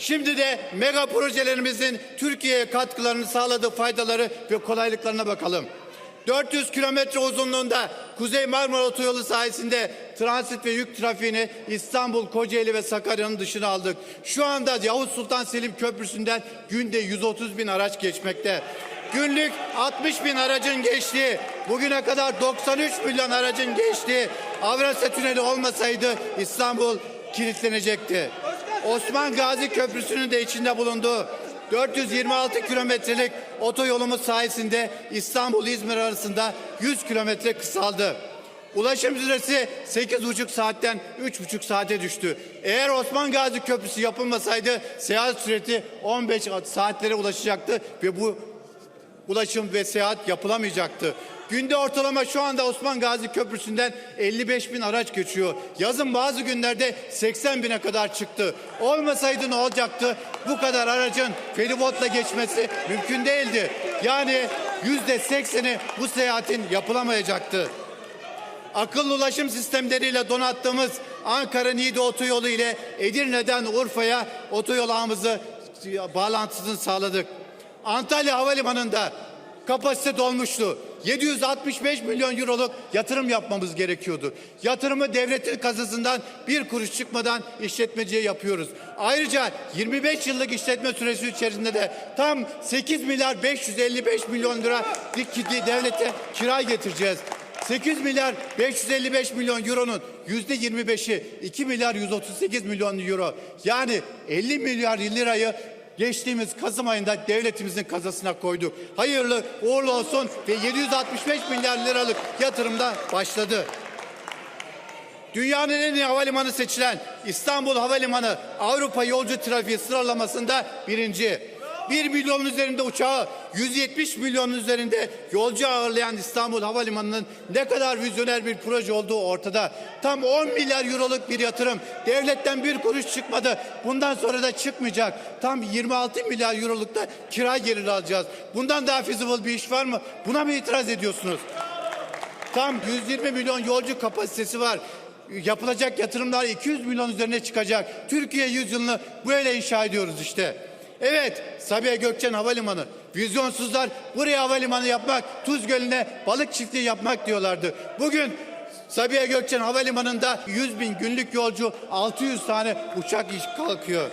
Şimdi de mega projelerimizin Türkiye'ye katkılarını sağladığı faydaları ve kolaylıklarına bakalım. 400 kilometre uzunluğunda Kuzey Marmara Otoyolu sayesinde transit ve yük trafiğini İstanbul, Kocaeli ve Sakarya'nın dışına aldık. Şu anda Yavuz Sultan Selim Köprüsü'nden günde 130 bin araç geçmekte. Günlük 60 bin aracın geçtiği, bugüne kadar 93 milyon aracın geçtiği Avrasya Tüneli olmasaydı İstanbul kilitlenecekti. Osman Gazi Köprüsü'nün de içinde bulunduğu 426 kilometrelik otoyolumuz sayesinde İstanbul-İzmir arasında 100 kilometre kısaldı. Ulaşım süresi 8,5 saatten 3,5 saate düştü. Eğer Osman Gazi Köprüsü yapılmasaydı seyahat süresi 15 saatlere ulaşacaktı ve bu ulaşım ve seyahat yapılamayacaktı. Günde ortalama şu anda Osman Gazi Köprüsü'nden 55 bin araç geçiyor. Yazın bazı günlerde 80 bine kadar çıktı. Olmasaydı ne olacaktı? Bu kadar aracın feribotla geçmesi mümkün değildi. Yani yüzde sekseni bu seyahatin yapılamayacaktı. Akıllı ulaşım sistemleriyle donattığımız Ankara Niğde otoyolu ile Edirne'den Urfa'ya otoyol ağımızı bağlantısını sağladık. Antalya Havalimanı'nda kapasite dolmuştu. 765 milyon euroluk yatırım yapmamız gerekiyordu. Yatırımı devletin kasasından bir kuruş çıkmadan işletmeciye yapıyoruz. Ayrıca 25 yıllık işletme süresi içerisinde de tam 8 milyar 555 milyon lira devlete kira getireceğiz. 8 milyar 555 milyon euronun yüzde 25'i 2 milyar 138 milyon euro. Yani 50 milyar lirayı geçtiğimiz Kasım ayında devletimizin kasasına koyduk. Hayırlı uğurlu olsun ve 765 milyar liralık yatırımda başladı. Dünyanın en iyi havalimanı seçilen İstanbul Havalimanı Avrupa yolcu trafiği sıralamasında birinci. 1 milyonun üzerinde uçağı, 170 milyonun üzerinde yolcu ağırlayan İstanbul Havalimanı'nın ne kadar vizyoner bir proje olduğu ortada. Tam 10 milyar euroluk bir yatırım. Devletten bir kuruş çıkmadı. Bundan sonra da çıkmayacak. Tam 26 milyar euroluk da kira geliri alacağız. Bundan daha feasible bir iş var mı? Buna mı itiraz ediyorsunuz? Tam 120 milyon yolcu kapasitesi var. Yapılacak yatırımlar 200 milyon üzerine çıkacak. Türkiye yüzyılını böyle inşa ediyoruz işte. Evet, Sabiha Gökçen Havalimanı. Vizyonsuzlar buraya havalimanı yapmak, Tuz Gölü'ne balık çiftliği yapmak diyorlardı. Bugün Sabiha Gökçen Havalimanı'nda 100 bin günlük yolcu 600 tane uçak iş kalkıyor.